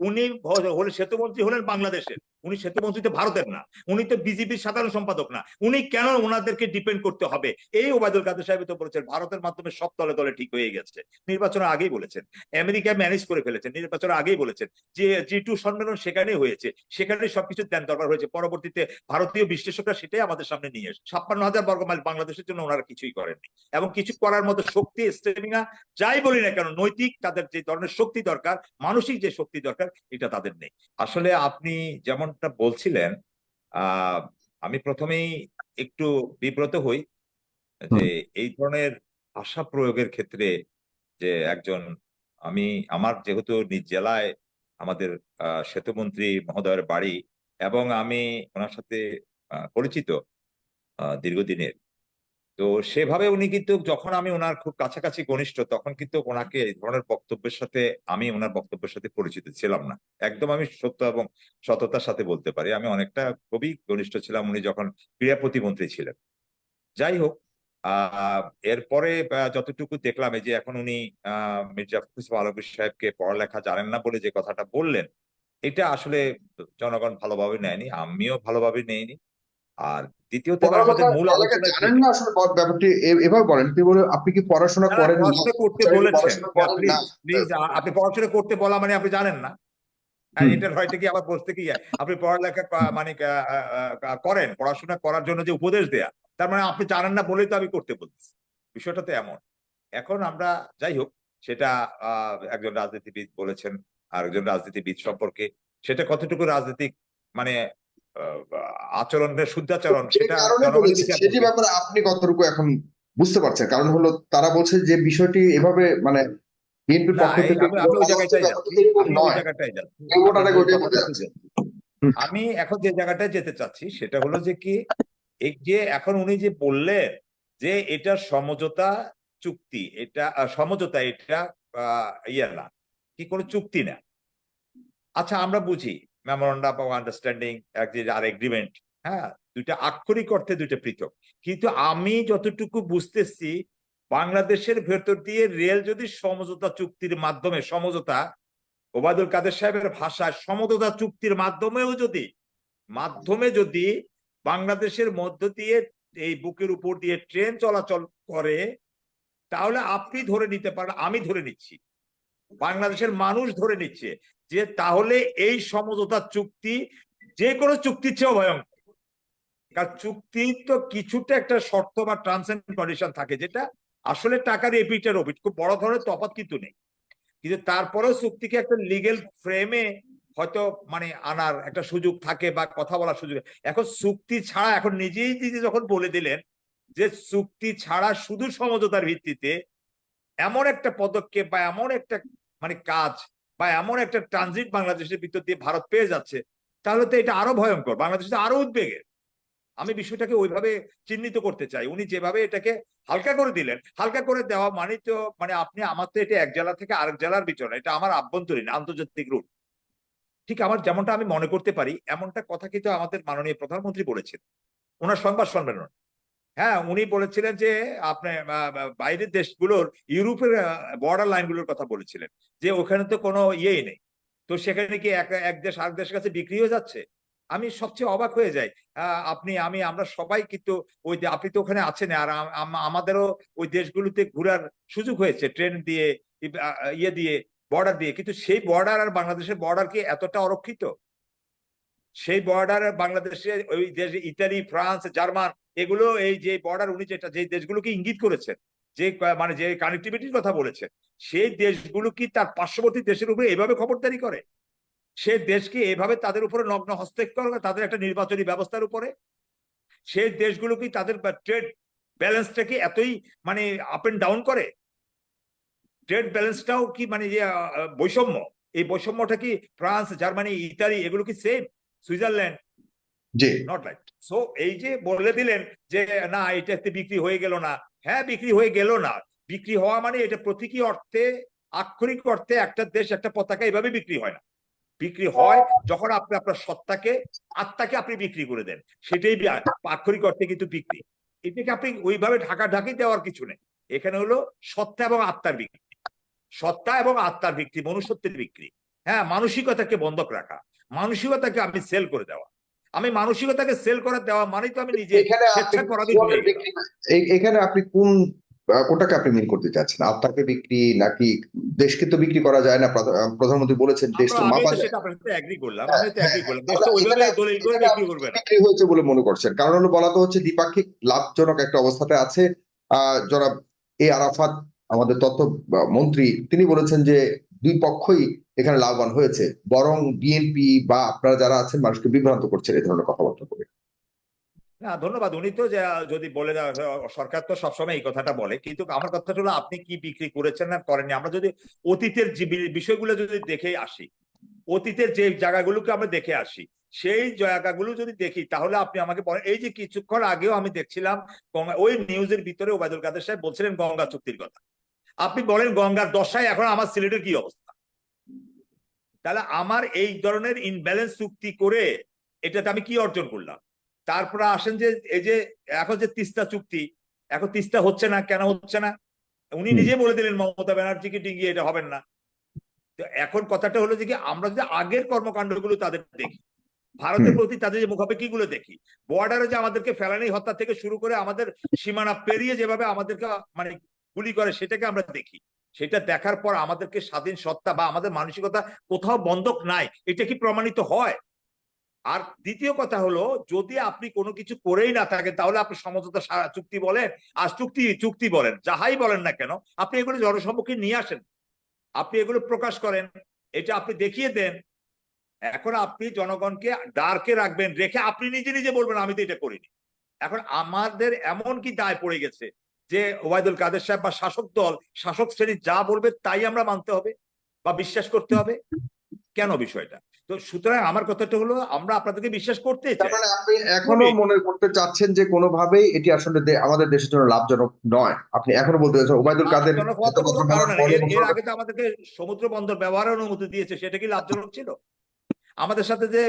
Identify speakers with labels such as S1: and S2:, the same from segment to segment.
S1: উনি হলেন সেতুমন্ত্রী হলেন বাংলাদেশের। উনি সেতুমন্ত্রী তো ভারতের না। উনি তো বিজেপির সাধারণ সম্পাদক না। উনি কেন ওনাদেরকে ডিপেন্ড করতে হবে? এই ওবায়দুল কাদের সাহেব তো বলেছেন, ভারতের মাধ্যমে সব তলে তলে ঠিক হয়ে গেছে। নির্বাচনের আগেই বলেছেন। আমেরিকা ম্যানেজ করে ফেলেছেন। নির্বাচনের আগেই বলেছেন যে জি টু সম্মেলন সেখানে হয়েছে। সেখানে সবকিছু দেন দরকার হয়েছে। পরবর্তীতে ভারতীয় বিশ্লেষকরা সেটাই আমাদের সামনে নিয়ে এসে ছাপ্পান্ন হাজার বর্গ মাইল বাংলাদেশের জন্য ওনারা কিছুই করেননি। এবং কিছু করার মতো শক্তি স্টেমিনা যাই বলি না কেন, নৈতিক তাদের যে ধরনের শক্তি দরকার, মানসিক যে শক্তি দরকার এটা তাদের নেই। আসলে আপনি যেমনটা বলছিলেন আমি প্রথমেই একটু বিব্রত হই যে এই ধরনের ভাষা প্রয়োগের ক্ষেত্রে যে একজন আমি আমার যেহেতু নিজ জেলায় আমাদের সেতুমন্ত্রী মহোদয়ের বাড়ি এবং আমি ওনার সাথে পরিচিত দীর্ঘদিনের। তো সেভাবে উনি কিন্তু যখন আমি ওনার খুব কাছাকাছি ঘনিষ্ঠ, তখন কিন্তু ওনাকে এই ধরনের বক্তব্যের সাথে আমি ওনার বক্তব্যের সাথে পরিচিত ছিলাম না। একদম আমি সত্য এবং সততার সাথে বলতে পারি। আমি অনেকটা খুবই ঘনিষ্ঠ ছিলাম উনি যখন ক্রীড়া প্রতিমন্ত্রী ছিলেন। যাই হোক আহ এরপরে যতটুকু দেখলাম যে এখন উনি আহ মির্জা ফখরুল আলমগীর সাহেবকে পড়ালেখা জানেন না বলে যে কথাটা বললেন, এটা আসলে জনগণ ভালোভাবে নেয়নি, আমিও ভালোভাবে নেইনি। আর দ্বিতীয়ত এবার আমাদের মূল
S2: জানেন না আসলে ব্যাপারটি। এ- এভাবে বলেন তিনি বলে আপনি কি পড়াশোনা করেন
S1: পড়াশোনা করতে বলেছেন। প্লিজ আপনি পড়াশোনা করতে বলা মানে আপনি জানেন না। হ্যাঁ। এটার হয়তো কি আবার বলতে কি আপনি পড়ালেখা মানে করেন পড়াশোনা করার জন্য যে উপদেশ দেয়া তার মানে আপনি জানেন না বলেই তো আমি করতে বলছি বিষয়টা তো এমন। এখন আমরা যাই হোক সেটা আহ, একজন রাজনীতিবিদ বলেছেন আর একজন রাজনীতিবিদ সম্পর্কে সেটা কতটুকু রাজনৈতিক মানে আচরণের শুদ্ধাচরণ সেটা
S2: সেটি ব্যাপারে আপনি কতটুকু এখন বুঝতে পারছেন? কারণ হলো তারা বলছে যে বিষয়টি এভাবে মানে বিএনপির পক্ষ থেকে
S1: আমি এখন যে জায়গাটায় যেতে চাচ্ছি সেটা হলো যে কি এই যে এখন উনি যে বললেন যে এটা সমঝোতা চুক্তি এটা সমঝোতা এটা আহ, ইয়ে না কি কোনো চুক্তি না। আচ্ছা আমরা বুঝি। মেমোরান্ডাম অফ আন্ডারস্ট্যান্ডিং আর এগ্রিমেন্ট হ্যাঁ দুইটা আক্ষরিক অর্থে দুইটা পৃথক। কিন্তু আমি যতটুকু বুঝতেছি, বাংলাদেশের ভেতর দিয়ে রেল যদি সমঝোতা চুক্তির মাধ্যমে, সমঝোতা, ওবায়দুল কাদের সাহেবের ভাষায় সমঝোতা চুক্তির মাধ্যমেও যদি, মাধ্যমে যদি বাংলাদেশের মধ্য দিয়ে এই বুকের উপর দিয়ে ট্রেন চলাচল করে, তাহলে আপনি ধরে নিতে পারেন, আমি ধরে নিচ্ছি। বাংলাদেশের মানুষ ধরে নিচ্ছে যে তাহলে এই সমঝোতা চুক্তি যে কোনো চুক্তির চেয়েও ভয়ঙ্কর। চুক্তি তো কিছুটা একটা শর্ত বা টার্মস কন্ডিশন থাকে যেটা আসলে টাকার এপিটের ওপিট খুব বড় ধরনের তফাৎ কিন্তু নেই। কিন্তু তারপরেও চুক্তিকে একটা লিগেল ফ্রেমে হয়তো মানে আনার একটা সুযোগ থাকে বা কথা বলার সুযোগ এখন চুক্তি ছাড়া এখন নিজেই নিজে যখন বলে দিলেন যে চুক্তি ছাড়া শুধু সমঝোতার ভিত্তিতে এমন একটা পদক্ষেপ বা এমন একটা মানে কাজ বা এমন একটা ট্রানজিট বাংলাদেশের ভিতর দিয়ে ভারত পেয়ে যাচ্ছে, তাহলে তো এটা আরও ভয়ঙ্কর, বাংলাদেশে আরও উদ্বেগের। আমি বিষয়টাকে ওইভাবে চিহ্নিত করতে চাই। উনি যেভাবে এটাকে হালকা করে দিলেন, হালকা করে দেওয়া মানে তো মানে আপনি আমার তো এটা এক জেলা থেকে আরেক জেলার ভিতরে, এটা আমার আভ্যন্তরীণ, আন্তর্জাতিক রুট ঠিক আমার যেমনটা আমি মনে করতে পারি, এমনটা কথা কিন্তু আমাদের মাননীয় প্রধানমন্ত্রী বলেছেন। ওনার সংবাদ সম্মেলন। হ্যাঁ উনি বলেছিলেন যে আপনি বাইরের দেশগুলোর, ইউরোপের বর্ডার লাইনগুলোর কথা বলেছিলেন, যে ওখানে তো কোনো ইয়েই নেই। তো সেখানে কি এক দেশ আরেক দেশের কাছে বিক্রি হয়ে যাচ্ছে? আমি সবচেয়ে অবাক হয়ে যাই। আপনি, আমি, আমরা সবাই কিন্তু ওই আপনি তো ওখানে আছেন, আর আম- আম- আমাদেরও ওই দেশগুলোতে ঘোরার সুযোগ হয়েছে, ট্রেন দিয়ে ইয়ে দিয়ে বর্ডার দিয়ে। কিন্তু সেই বর্ডার আর বাংলাদেশের বর্ডার কি এতটা অরক্ষিত? সেই বর্ডার বাংলাদেশে ওই দেশ, ইতালি, ফ্রান্স, জার্মান এগুলো এই যে বর্ডার উনি যেটা যে দেশগুলোকে ইঙ্গিত করেছেন যে মানে যে কানেক্টিভিটির কথা বলেছে সেই দেশগুলো কি তার পার্শ্ববর্তী দেশের উপরে এভাবে খবরদারি করে? সে দেশকে এভাবে তাদের উপরে নগ্ন হস্তক্ষেপ করে তাদের একটা নির্বাচনী ব্যবস্থার উপরে? সেই দেশগুলো কি তাদের ট্রেড ব্যালেন্সটাকে এতই মানে আপ এন্ড ডাউন করে? ট্রেড ব্যালেন্সটাও কি মানে যে আহ, বৈষম্য? এই বৈষম্যটা কি ফ্রান্স জার্মানি ইতালি এগুলো কি সেম সুইজারল্যান্ড এই যে বলে দিলেন যে, না এটাতে বিক্রি হয়ে গেল না। হ্যাঁ বিক্রি হয়ে গেল না। বিক্রি হওয়া মানে এটা প্রতীকী অর্থে, আক্ষরিক অর্থে একটা দেশ, একটা পতাকা এভাবে বিক্রি হয় না। বিক্রি হয় যখন আপনি আপনার সত্তাকে, আত্মাকে আপনি বিক্রি করে দেন। সেটাই আক্ষরিক অর্থে কিন্তু বিক্রি। এটাকে আপনি ওইভাবে ঢাকা ঢাকি দেওয়ার কিছু নেই। এখানে হলো সত্তা এবং আত্মার বিক্রি। সত্তা এবং আত্মার বিক্রি, মনুষ্যত্বের বিক্রি। হ্যাঁ মানসিকতাকে বন্ধক রাখা। মানসিকতাকে আপনি সেল করে দেওয়া। আমি মানসিকতাকে সেল করে দেওয়া মানে তো আমি নিজে
S2: এখানে আপনি
S1: হয়ে
S2: এখানে কোন আহ, কোনটাকে আপনি মিন করতে চাচ্ছেন? আত্মাকে বিক্রি নাকি দেশকে তো বিক্রি করা যায় না? প্রধানমন্ত্রী বলেছেন দেশ তো মাপা যায়।
S1: আপনার সাথে এগ্রি করলাম
S2: হ্যাঁ,
S1: আমি তো এগ্রি করলাম। দেশ তো ওইভাবে দলিল করে বিক্রি করবে না।
S2: বিক্রি হয়েছে বলে মনে করছেন। কারণ হলো বলা তো হচ্ছে দ্বিপাক্ষিক লাভজনক একটা অবস্থাতে আছে। আহ জনাব এ আরাফাত আমাদের তথ্য মন্ত্রী তিনি বলেছেন যে দুই পক্ষই এখানে লাভবান হয়েছে। বরং বিএনপি বা আপনারা যারা আছেন মানুষকে বিভ্রান্ত করছেন এই ধরনের কথাবার্তা বলে।
S1: না, ধন্যবাদ। উনি তো যা- যদি বলে সরকার তো সবসময় এই কথাটা বলে। কিন্তু আমার কথাটা হলো, আপনি কি বিক্রি করেছেন না করেননি? আমরা যদি অতীতের বিষয়গুলো যদি দেখে আসি, অতীতের যে জায়গাগুলোকে আমরা দেখে আসি, সেই জায়গাগুলো যদি দেখি, তাহলে আপনি আমাকে বলেন। এই যে কিছুক্ষণ আগেও আমি দেখছিলাম ওই নিউজের ভিতরে ওবায়দুল কাদের সাহেব বলছিলেন গঙ্গা চুক্তির কথা। আপনি বলেন গঙ্গার দশায় এখন আমার সিলেটের কি অবস্থা? তাহলে আমার এই ধরনের ইনব্যালেন্স চুক্তি করে এটাতে আমি কি অর্জন করলাম? তারপরে আসেন যে এই যে এখন যে তিস্তা চুক্তি এখন তিস্তা হচ্ছে না কেন হচ্ছে না? উনি নিজে বলে দিলেন মমতা ব্যানার্জিকে ডিঙ্গিয়ে এটা হবেন না। তো এখন কথাটা হলো যে কি আমরা যদি আগের কর্মকাণ্ডগুলো তাদের দেখি ভারতের প্রতি তাদের যে মুখাপেক্ষি গুলো দেখি বর্ডারে যে আমাদেরকে ফেলানি হত্যা থেকে শুরু করে আমাদের সীমানা পেরিয়ে যেভাবে আমাদেরকে মানে গুলি করে, সেটাকে আমরা দেখি। সেটা দেখার পর আমাদেরকে স্বাধীন সত্তা বা আমাদের মানসিকতা কোথাও বন্ধক নাই। এটা কি প্রমাণিত হয়? আর দ্বিতীয় কথা হলো, যদি আপনি কোনো কিছু করেই না থাকেন, তাহলে আপনি সমঝোতা চুক্তি বলেন, আর চুক্তি চুক্তি বলেন, যাহাই বলেন না কেন, আপনি এগুলো জনসম্মুখে নিয়ে আসেন। আপনি এগুলো প্রকাশ করেন, এটা আপনি দেখিয়ে দেন। এখন আপনি জনগণকে ডার্কে রাখবেন, রেখে আপনি নিজে নিজে বলবেন, আমি তো এটা করিনি। এখন আমাদের এমন কি দায় পড়ে গেছে যে ওবায়দুল কাদের সাহেব বা শাসক দল শাসক শ্রেণি যা বলবে তাই আমরা মানতে হবে বা বিশ্বাস করতে হবে? কেন বিষয়টা? তো সুতরাং আমার কথাটা হলো আমরা আপনাদেরকে বিশ্বাস করতে চাই।
S2: আপনি
S1: এখনও
S2: মনে করতে চাচ্ছেন যে কোনোভাবেই এটি আসলে আমাদের দেশের জন্য লাভজনক নয়। আপনি এখনও বলতে চাচ্ছেন ওবায়দুল কাদের
S1: এর আগে তো আমাদেরকে সমুদ্র বন্দর ব্যবহারের অনুমতি দিয়েছে সেটা কি লাভজনক ছিল? আমাদের সাথে যে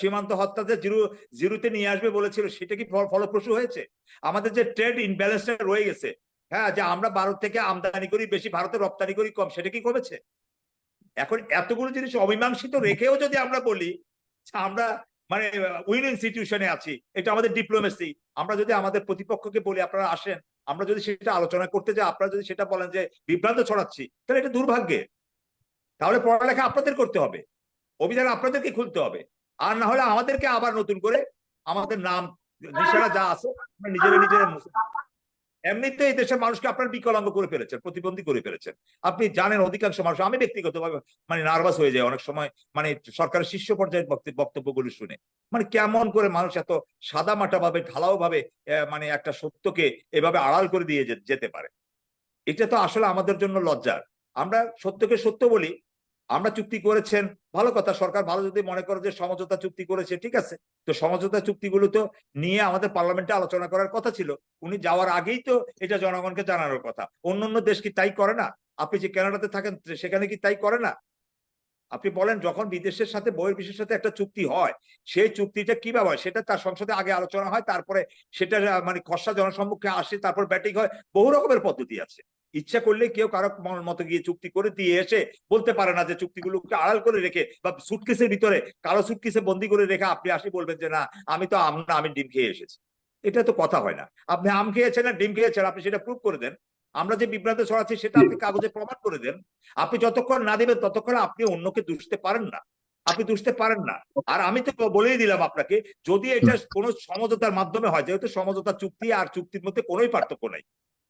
S1: সীমান্ত হত্যা যে জিরো জিরোতে নিয়ে আসবে বলেছিল, সেটা কি ফলপ্রসূ হয়েছে? আমাদের যে ট্রেড ইনব্যালেন্সটা রয়ে গেছে হ্যাঁ যে আমরা ভারত থেকে আমদানি করি, বেশি ভারতে রপ্তানি করি, কম, সেটা কি কমেছে? এখন এতগুলো জিনিস অমীমাংসিত রেখেও যদি আমরা বলি আমরা মানে উইন ইনস্টিটিউশনে আছি, এটা আমাদের ডিপ্লোমেসি, আমরা যদি আমাদের প্রতিপক্ষকে বলি, আপনারা আসেন, আমরা যদি সেটা আলোচনা করতে যাই, আপনারা যদি সেটা বলেন যে বিভ্রান্ত ছড়াচ্ছি, তাহলে এটা দুর্ভাগ্যের। তাহলে পড়ালেখা আপনাদের করতে হবে। অভিযান আপনাদেরকে খুলতে হবে। আর না হলে আমাদেরকে আবার নতুন করে আমাদের নাম, নিশানা যা আছে নিজেরা নিজেরা এমনিতে এই দেশের মানুষকে আপনার বিকলাঙ্গ করে ফেলেছেন, প্রতিবন্ধী করে ফেলেছেন। আপনি জানেন অধিকাংশ মানুষ, আমি ব্যক্তিগতভাবে মানে নার্ভাস হয়ে যায় অনেক সময় মানে সরকারের শীর্ষ পর্যায়ের বক্তব্য- বক্তব্যগুলো শুনে। মানে কেমন করে মানুষ এত সাদা মাটা ভাবে ঢালাও ভাবে মানে একটা সত্যকে এভাবে আড়াল করে দিয়ে যেতে পারে। এটা তো আসলে আমাদের জন্য লজ্জার। আমরা সত্যকে সত্য বলি আমরা চুক্তি করেছেন, ভালো কথা, সরকার ভালো যদি মনে করে যে সমঝোতা চুক্তি করেছে, ঠিক আছে। তো সমঝোতা চুক্তিগুলো তো নিয়ে আমাদের পার্লামেন্টে আলোচনা করার কথা ছিল। উনি যাওয়ার আগেই তো এটা জনগণকে জানানোর কথা। অন্য অন্য দেশ কি তাই করে না? আপনি যে কানাডাতে থাকেন, সেখানে কি তাই করে না? আপনি বলেন, যখন বিদেশের সাথে বহির্বিশ্বের সাথে একটা চুক্তি হয়, সেই চুক্তিটা কীভাবে হয়? সেটা তার সংসদে আগে আলোচনা হয়, তারপরে সেটা মানে খসড়া জনসম্মুখে আসে, তারপর ব্যাটিং হয়, বহু রকমের পদ্ধতি আছে। ইচ্ছা করলে কেউ কারও মতো গিয়ে চুক্তি করে দিয়ে এসে বলতে পারে না যে চুক্তিগুলোকে আড়াল করে রেখে বা সুটকেসের ভিতরে কালো সুটকেসে বন্দি করে রেখে আপনি আসি বলবেন যে, না, আমি তো আম, না, আমি ডিম খেয়ে এসেছি। এটা তো কথা হয় না। আপনি আম খেয়েছেন না ডিম খেয়েছেন, আপনি সেটা প্রুভ করে দেন। আমরা যে বিভ্রান্ত ছড়াচ্ছি সেটা আপনি কাগজে প্রমাণ করে দেন। আপনি যতক্ষণ না দেবেন ততক্ষণ আপনি অন্যকে দুষতে পারেন না। আপনি দুষতে পারেন না। আর আমি তো বলেই দিলাম আপনাকে, যদি এটা কোনো সমঝোতার মাধ্যমে হয়, যেহেতু সমঝোতা চুক্তি আর চুক্তির মধ্যে কোনোই পার্থক্য নাই।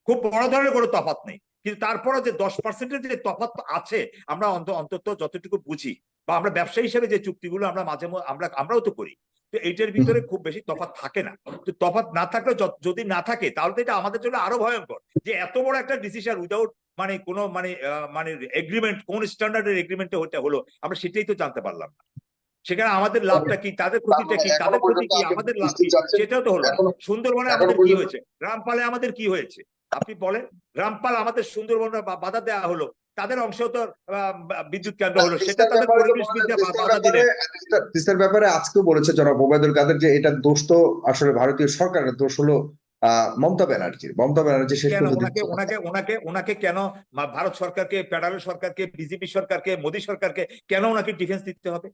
S1: খুব বড় ধরনের কোনো তফাৎ নেই। কিন্তু তারপরে যে দশ পার্সেন্টের যে তফাৎ আছে আমরা অন্ত- অন্তত যতটুকু বুঝি বা আমরা ব্যবসা হিসেবে যে চুক্তিগুলো আমরা মাঝে আমরা আমরাও তো করি তো এইটার ভিতরে খুব বেশি তফাৎ থাকে না। তো তফাৎ না থাকলে যদি না থাকে তাহলে তো এটা আমাদের জন্য আরও ভয়ঙ্কর যে এত বড় একটা ডিসিশন উইদাউট মানে কোনো মানে মানে এগ্রিমেন্ট কোন স্ট্যান্ডার্ডের এগ্রিমেন্টে ওটা হলো আমরা সেটাই তো জানতে পারলাম না। সেখানে আমাদের লাভটা কি তাদের ক্ষতিটা কি তাদের ক্ষতি কি আমাদের লাভ কি সেটাও তো হলো সুন্দরবনে আমাদের কি হয়েছে? রামপালে আমাদের কি হয়েছে? আপনি বলেন রামপাল আমাদের সুন্দরবন বা- বাধা দেওয়া হলো। তাদের অংশেও তো বিদ্যুৎ কেন্দ্র হলো। সেটা তাদের পরিবেশ বিদ্যা বাধা দিলেন
S2: ব্যাপারে- তিস্তার- তিস্তার ব্যাপারে আজকেও বলেছে জনাব ওবায়দুল কাদের যে এটা দোষ তো আসলে ভারতীয় সরকারের দোষ হলো আহ মমতা ব্যানার্জির। মমতা ব্যানার্জি শেষ
S1: ওনাকে ওনাকে ওনাকে ওনাকে কেন ভারত সরকারকে ফেডারেল সরকারকে বিজেপি সরকারকে মোদী সরকারকে কেন ওনাকে ডিফেন্স দিতে হবে?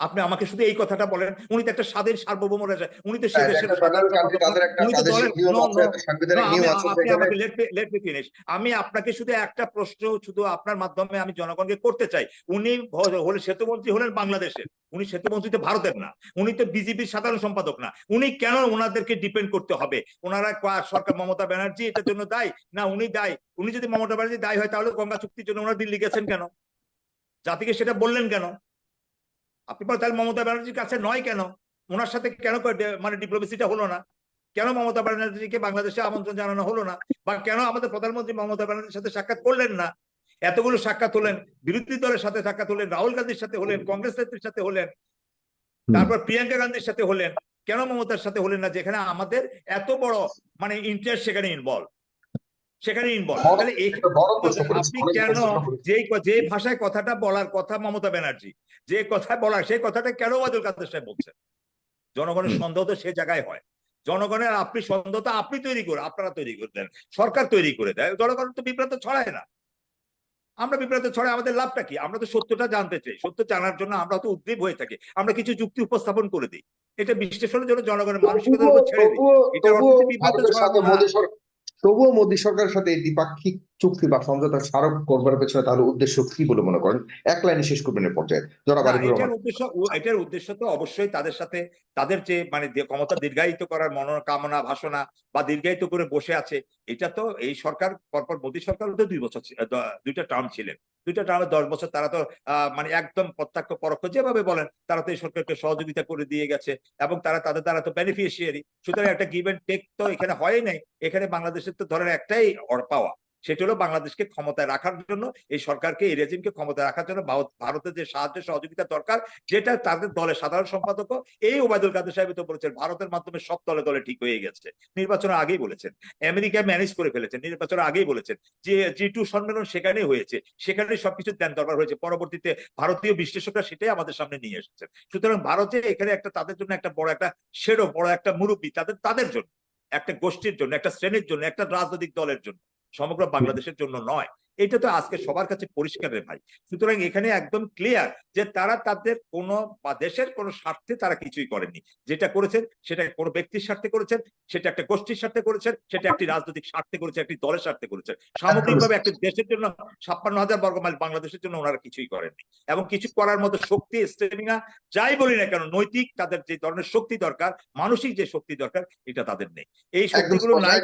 S1: আপনি আমাকে শুধু এই কথাটা বলেন উনি তো একটা স্বাধীন সার্বভৌম রাজা উনি তো সে
S2: হ্যাঁ,
S1: দেশের না,
S2: নিয়ম
S1: আমি- আপনাকে শুধু একটা প্রশ্ন শুধু আপনার মাধ্যমে আমি জনগণকে করতে চাই। উনি হলে সেতুমন্ত্রী হলেন বাংলাদেশের উনি সেতুমন্ত্রী তো ভারতের না উনি তো বিজেপির সাধারণ সম্পাদক না। উনি কেন ওনাদেরকে ডিপেন্ড করতে হবে? ওনারা সরকার মমতা ব্যানার্জি এটার জন্য দায়ী? না উনি দায়ী। উনি যদি মমতা ব্যানার্জি দায়ী হয় তাহলে গঙ্গা চুক্তির জন্য ওনারা দিল্লি গেছেন কেন? জাতিকে সেটা বললেন কেন? আপনি বলেন তাহলে মমতা ব্যানার্জির কাছে নয় কেন? ওনার সাথে কেন মানে ডিপ্লোমেসিটা হলো না? কেন মমতা ব্যানার্জিকে বাংলাদেশে আমন্ত্রণ জানানো হলো না? বা কেন আমাদের প্রধানমন্ত্রী মমতা ব্যানার্জির সাথে সাক্ষাৎ করলেন না? এতগুলো সাক্ষাৎ হলেন বিরোধী দলের সাথে সাক্ষাৎ হলেন রাহুল গান্ধীর সাথে হলেন কংগ্রেস নেত্রীর সাথে হলেন তারপর প্রিয়াঙ্কা গান্ধীর সাথে হলেন কেন মমতার সাথে হলেন না? যেখানে আমাদের এত বড় মানে ইন্টারেস্ট সেখানে ইনভলভ সেখানে ইনভলভ তাহলে আপনি কেন ক- যে ভাষায় কথাটা বলার কথা মমতা ব্যানার্জি যে কথা বলার সেই কথাটা কেন ওয়াদুল কাদের সাহেব বলছেন? জনগণের। সন্দেহ তো সে জায়গায় হয়। জনগণের আপনি সন্দেহ তো আপনি তৈরি করে আপনারা তৈরি করে দেন সরকার তৈরি করে দেয়। জনগণ তো বিভ্রান্ত ছড়ায় না। আমরা বিভ্রান্ত ছড়ায় আমাদের লাভটা কি? আমরা তো সত্যটা জানতে চাই। সত্য জানার জন্য আমরা তো উদ্দীপ হয়ে থাকি। আমরা কিছু যুক্তি উপস্থাপন করে দিই। এটা বিশ্লেষণের জন্য জনগণের মানসিকতার উপর ছেড়ে দিই। এটা বিভ্রান্ত
S2: ভারতের তবুও মোদী সরকারের সাথে দ্বিপাক্ষিক চুক্তি বা সমঝোতা স্মারক করবার পেছনে তাহলে উদ্দেশ্য কি বলে মনে করেন? এক লাইনে শেষ করবেন এর পর্যায়ে।
S1: উদ্দেশ্য এটার উদ্দেশ্য তো অবশ্যই তাদের সাথে তাদের যে মানে ক্ষমতা দীর্ঘায়িত করার মনোকামনা ভাষণা বা দীর্ঘায়িত করে বসে আছে এটা তো এই সরকার পরপর মোদী সরকার তো দুই বছর দুইটা টার্ম ছিলেন। দুইটা টার্মে দশ বছর তারা তো আহ, মানে একদম প্রত্যক্ষ পরোক্ষ যেভাবে বলেন তারা তো এই সরকারকে সহযোগিতা করে দিয়ে গেছে এবং তারা তাদের দ্বারা তো বেনিফিশিয়ারি সুতরাং একটা গিভ টেক তো এখানে হয় নাই। এখানে বাংলাদেশের তো ধরেন একটাই পাওয়া। সেটা হলো বাংলাদেশকে ক্ষমতায় রাখার জন্য, এই সরকারকে, এই রেজিমকে ক্ষমতায় রাখার জন্য ভারত- ভারতের যে সাহায্য, সহযোগিতা দরকার, যেটা তাদের দলের সাধারণ সম্পাদক এই ওবায়দুল কাদের সাহেব তো বলেছেন, ভারতের মাধ্যমে সব দলে দলে ঠিক হয়ে গেছে। নির্বাচনের আগেই বলেছেন। আমেরিকা ম্যানেজ করে ফেলেছেন। নির্বাচনের আগেই বলেছেন যে জি টু সম্মেলন সেখানেই হয়েছে। সেখানে সবকিছু দেন দরবার হয়েছে। পরবর্তীতে ভারতীয় বিশ্লেষকরা সেটাই আমাদের সামনে নিয়ে এসেছেন। সুতরাং ভারতে এখানে একটা তাদের জন্য একটা বড় একটা সেরো বড় একটা মুরব্বী তাদের তাদের জন্য, একটা গোষ্ঠীর জন্য, একটা শ্রেণির জন্য, একটা রাজনৈতিক দলের জন্য। সমগ্র বাংলাদেশের জন্য নয়। এটা তো আজকে সবার কাছে পরিষ্কার রে ভাই সুতরাং এখানে একদম ক্লিয়ার যে তারা তাদের কোনো বা দেশের কোনো স্বার্থে তারা কিছুই করেনি। যেটা করেছেন সেটা কোনো ব্যক্তির স্বার্থে করেছেন সেটা একটা গোষ্ঠীর স্বার্থে করেছেন সেটা একটি রাজনৈতিক স্বার্থে করেছেন একটি দলের স্বার্থে করেছেন। সামগ্রিকভাবে একটি দেশের জন্য ছাপ্পান্ন হাজার বর্গ মাইল বাংলাদেশের জন্য ওনারা কিছুই করেননি। এবং কিছু করার মতো শক্তি স্টেমিনা যাই বলি না কেন নৈতিক তাদের যে ধরনের শক্তি দরকার মানসিক যে শক্তি দরকার এটা তাদের নেই। এই শক্তিগুলো নাই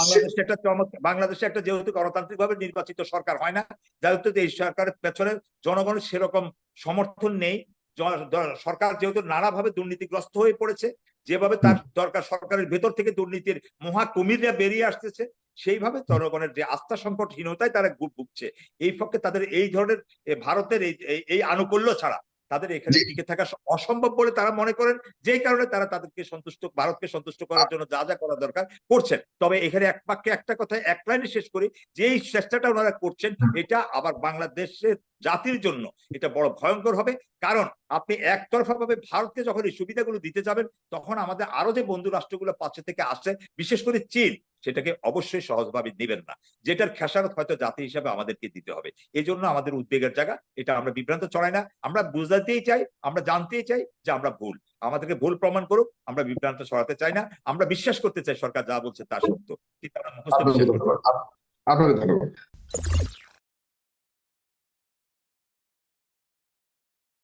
S1: বাংলাদেশে একটা চমৎকার বাংলাদেশে একটা যেহেতু গণতান্ত্রিক ভাবে নির্বাচিত সরকার হয় না। যেহেতু এই সরকারের পেছনে জনগণের সেরকম সমর্থন নেই সরকার যেহেতু নানাভাবে দুর্নীতিগ্রস্ত হয়ে পড়েছে যেভাবে তার দরকার সরকারের ভেতর থেকে দুর্নীতির মহা কুমিররা বেরিয়ে আসতেছে সেইভাবে জনগণের যে আস্থা সংকটহীনতায় তারা ভুগছে। এই পক্ষে তাদের এই ধরনের ভারতের এই আনুকূল্য ছাড়া তাদের এখানে। টিকে থাকা অসম্ভব বলে তারা মনে করেন যেই কারণে তারা তাদেরকে সন্তুষ্ট ভারতকে সন্তুষ্ট করার জন্য যা যা করা দরকার করছেন তবে এখানে এক পাক্ষে একটা কথা এক লাইনে শেষ করি যে এই চেষ্টাটা ওনারা করছেন এটা আবার বাংলাদেশের জাতির জন্য এটা বড় ভয়ঙ্কর হবে। কারণ আপনি একতরফা ভাবে ভারতকে যখন এই সুবিধাগুলো দিতে যাবেন, তখন আমাদের আরও যে বন্ধু রাষ্ট্রগুলো পাশে থেকে আসছে, বিশেষ করে চীন, সেটাকে অবশ্যই সহজভাবে দিবেন না। যেটার খেসারত হয়তো জাতি হিসাবে আমাদেরকে দিতে হবে। এই জন্য আমাদের উদ্বেগের জায়গা, এটা আমরা বিভ্রান্ত চড়াই না। আমরা বুঝাতেই চাই, আমরা জানতেই চাই যে আমরা ভুল। আমাদেরকে ভুল প্রমাণ করুক, আমরা বিভ্রান্ত ছড়াতে চাই না। আমরা বিশ্বাস করতে চাই সরকার যা বলছে তা সত্য। আমরা
S2: আপনাকে ধন্যবাদ।